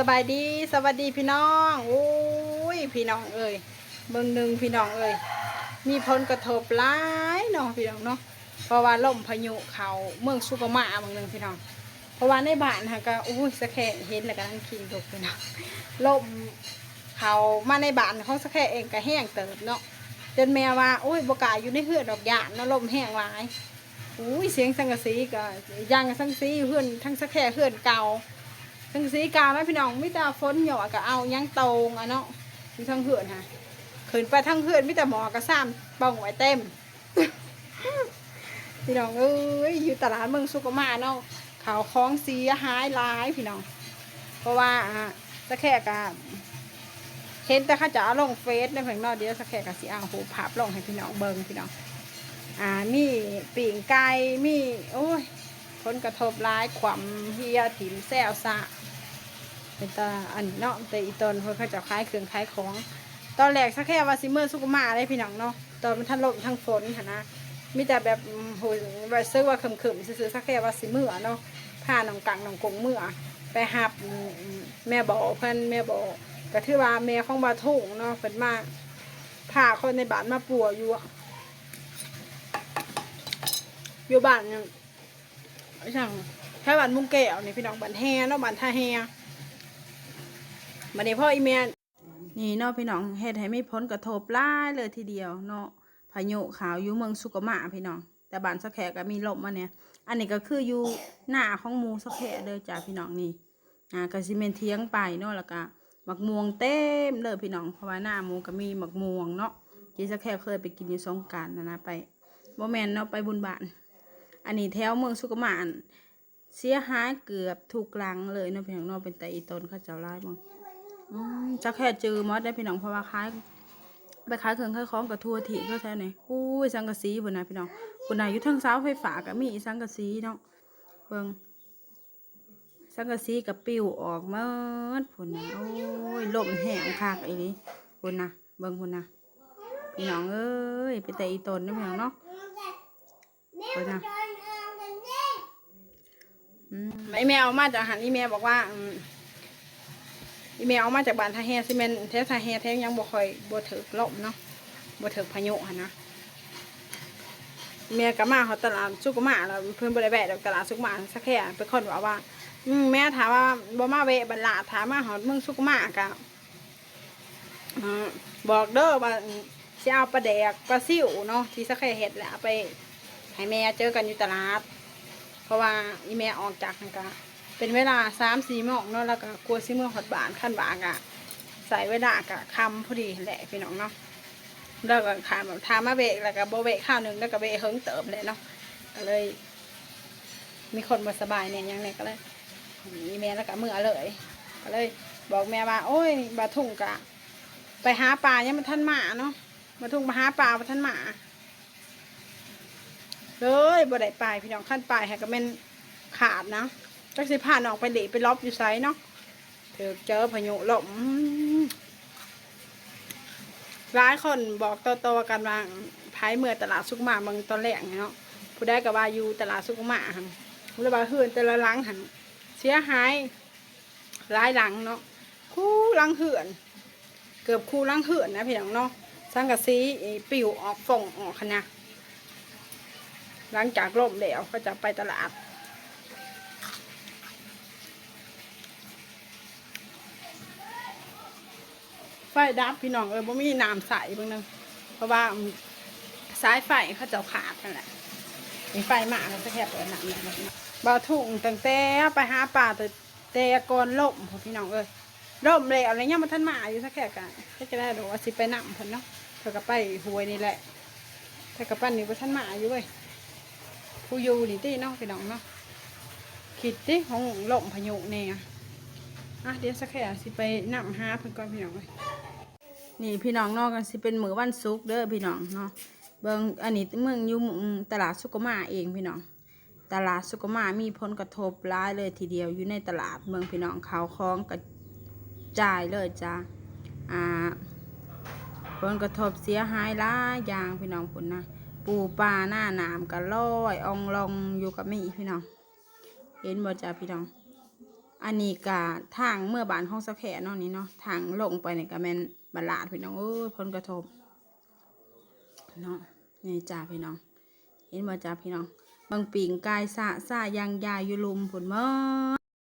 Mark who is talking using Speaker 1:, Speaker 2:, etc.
Speaker 1: สบายดีสวัสดีพี่น้องโอ้ยพี่น้องเอ้ยเบิ่งหนึ่งพี่น้องเอ้ยมีผลกระทบหลายเนาะพี่น้องเนาะเพราะว่าลมพายุเขาเมืองสุกมาบางหนึ่งพี่น้อง เพราะว่าในบ้านฮะก็อุ้ยสะแค่เห็นแล้วก็นั่งคิงตกพี่น้องลมเขามาในบ้านของสะแค่เองก็แห้งเติบเนาะจนแม่ว่าอุ้ยบกาอยู่ในเฮือนดอกหยาดเนาะลมแห้งหลายอุ้ยเสียงสังกะสีก็ยังสังกะสีเฮือนทั้งสะแค่เฮือนเก่า ทั้งสีกาวแม่พี่น้องมิตาฝนหยอก็เอายังตรงอะเนาะมีทั้งเหือนฮะขึ้นไปทั้งเหือนมิตาหมอกระซ้ำป่องไว้เต็ม พี่น้องเอ้ยอยู่ตลาดเมืองสุกมาเนาะข่าวคล้องเสียหายหลายพี่น้อง เพราะว่าอ่าสะแค่กะเห็นแต่ข้าจะเอาลงเฟซในเพียงนอกเดียวสะแค่กะสีเอาหูภาพลงให้พี่น้องเบิ่งพี่น้องอ่ามีปีงไก่มีโอ้ย ผลกระทบร้ายความเฮียถิ่มแซวซะเป็นตาอันเนาะแต่อีตนเพิ่นเขาจะขายเครื่องขายของ ตอนแรกสักแค่ว่าซิเมอร์สุกุมาเลยพี่น้องเนาะตอนมันทันลมทั้งฝนค่ะนะมีแต่แบบโหยแบบซื้อว่าเขิมๆซื้อสักแค่ว่าซิเมอร์เนาะผ้าหนองกังหนองกงเมื่อไปหับแม่บอกเพิ่อนแม่บอกก็ถือว่าแม่ของบาทุ่งเนาะเพิ่นมาพาคนในบ้านมาปัวอยู่อะอยู่บ้านเนี่ย ช่างแค่บ้านมุงแก้วนี่พี่น้องบ้านแฮเนาะบ้านท่าแฮบันนี้พ่ออีเมียนี่เนาะพี่น้องเฮ็ดให้มีผลกระทบหลายเลยทีเดียวเนาะพายุขาวอยู่เมืองสุกมะพี่น้อง แต่บ้านสะแขกก็มีลมมาเนี่ย อันนี้ก็คืออยู่หน้าของมูสะแขเด้อจ้าพี่น้องนี่อ่าก็สิเมนเทียงไปเนาะแล้วก็หมักม่วงเต็มเลยพี่น้องเพราะว่าหน้ามูก็มีหมักม่วงเนาะที่สะแขเคยไปกินอยู่สงการนะนะไปบ่แมนเนาะไปบุญบาน อันนี้แถวเมืองสุกมานเสียหายเกือบทุกหลังเลยเนาะพี่น้องเนาะเป็นแต่อีตนเขาเจ้าร้ายบ้างอืมจะแค่เจอมอสได้พี่น้องเพราะว่าขายไปขายเครื่องขายของกับทัวร์ถีบก็แท้ไหนอุ้ยสังกะสีบนนะพี่น้องบนไหนะอยู่เทั้งเสาไฟฟ้ากับมีสังกะสีเนาะเบิ่งสังกะสีกับปิวออกเมื่อผุนนะโอ้ยลมแห้งคักไอ้นี่ผุนนะเบิ่งผุนนะพี่น้องเอ้ยเป็นแต่อีตนเนาะพี่น้องเนาะผุนนะอืม ไอแมวมาจากหันอีเมลบอกว่าอืมอีเมลเอามาจากบ้านทาแฮซีเมนต์แท้ทาแฮแท้ยังบ่คอยบ่ถึกลมเนาะบ่ถึกพายุหันนะอีเมลก็มาเขาตลาดสุกมาแล้วเพิ่นบ่ได้แวะดอกตลาดสุกมาสักแค่เป็นคนบอกว่า อืมแม่ถามว่าบ่มาแวะบัดลาถามมาหอดเมืองสุกมากะบอกเด้อว่าสิเอาปลาแดกปลาซิ่วเนาะที่สักแค่เฮ็ดแหละไปให้แม่เจอกันอยู่ตลาด ราะว่าอีเมลออกจากนันก็เป็นเวลาสามสี่โมงเนาะแล้วก็กลัวซิเมื่อหดบานขั้นบางอะใส่เวลากะคำพอดีแหละพี่น้องเนาะแล้วก็ขามแบบทามาเบะแล้วก็โบเบะข้าวหนึ่งแล้วก็เบะเฮิงเติมเลยเนาะก็เลย มีคนมาสบายเนี่ยยังไงก็เลยอีเมลแล้วก็เมื่อเลย ก็เลย บอกแม่ว่า โอ้ยบาทุ่งกะ ไปหาปลายังมันท่านหมาเนาะบาทุ่งมาหาปลามาท่านหมา เลยบ่ได้ไปพี่น้องขั้นไปแฮก็แม่นขาดนะจักสิผ่านออกไปเดะไปลบอยู่ไซเนาะเถอเจอพายุลมหลายคนบอกต่อๆกันว่าพายเมื่อตลาดสุกมาเมืองตอนแรกเนาะผู้ได้ก็ว่าอยู่ตลาดสุกมาหันรือว่าเฮือนแต่ละหลังหันเสียหายหลายหลังเนาะคู่ลังเหือน เกือบคู่ลังเหือนนะพี่น้องเนาะสังกะสีปิวออกฝ่องออกคะนะ หลังจากล่มแล้วก็จะไปตลาด ไฟดับพี่น้องเออบ่มีน้ำใสเบางนึงเพราะว่าสายไฟเขาเจะขาดนั่นแหละมีไฟมาเขาจะแค่เปิดน้ำเนี่ยบ่าวทุ่งตั้งแต่ไปหาปลาแต่แต่ก่อนล่มพอพี่น้องเอ้ยล่มแล้วอะไรเงี้ยมันท่านมาอยู่สักแค่กันก็จะได้ดูว่าสิไปนำเพิ่นเนาะเธอก็ไปหวยนี่แหละแต่กับปั้นนี่ว่าท่านมาอยู่เว้ย ผู้อยู่นี่ตีเนาะพี่น้องเนาะคิดติของหลมพายุเนี่ยอะเดี๋ยวสักแค่สิไปนำหาเพิ่นก่อนพี่น้องเลยนี่พี่น้องนาะกันสิเป็นมือวันศุกเด้อพี่น้องเนาะเบิ่งอันนี้เมืองอยู่หมู่ตลาดสุกมาเองพี่น้อง ตลาดสุกมามีผลกระทบร้ายเลยทีเดียวอยู่ในตลาดเมืองพี่น้องเขาคล้องกระจายเลยจ้าอ่าผลกระทบเสียหายหลายอย่างพี่น้องผลนะ ปูปลาหน้าหนามก็ลอยอองลองอยู่กับมีพี่น้อง เห็นบ่จ้าพี่น้อง อันนี้กะทางเมื่อบานห้องสะแขนาะนี่เนาะทางลงไปเนี่ยก็แมนบลาดพี่น้องเอ้ยผลกระทบเนาะนี่จ้าพี่น้อง เห็นบ่จ้าพี่น้องบางปีงกายสะสะยางยายอยู่ลุมผุนมอ